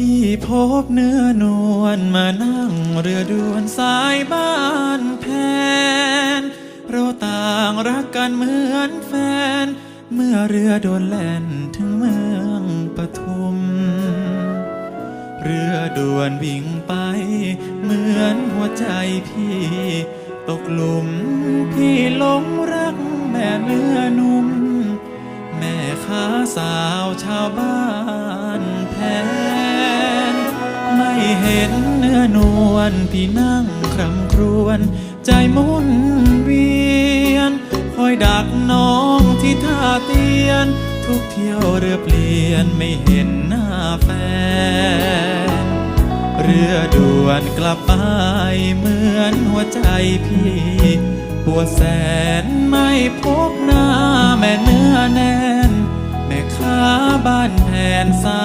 พี่พบเนื้อนวลมานั่งเรือด่วนสายบ้านแพนเราต่างรักกันเหมือนแฟน เมื่อเรือโดนแล่นถึงเมืองปทุม เรือด่วนวิ่งไป เหมือนหัวใจพี่ ตกหลุมพี่หลงรักแม่เนื้อนุ่ม แม่ค้าสาวชาวบ้าน เห็นเนื้อนวลพี่นั่งครำครวญใจหมุนเวียน คอยดักน้องที่ท่าเตียน ทุกเที่ยวเรือเปลี่ยนไม่เห็นหน้าแฟน เรือด่วนกลับไปเหมือนหัวใจพี่ปวดแสนไม่พบหน้าแม่เนื้อแน่น แม่ค้าบ้านแผนสา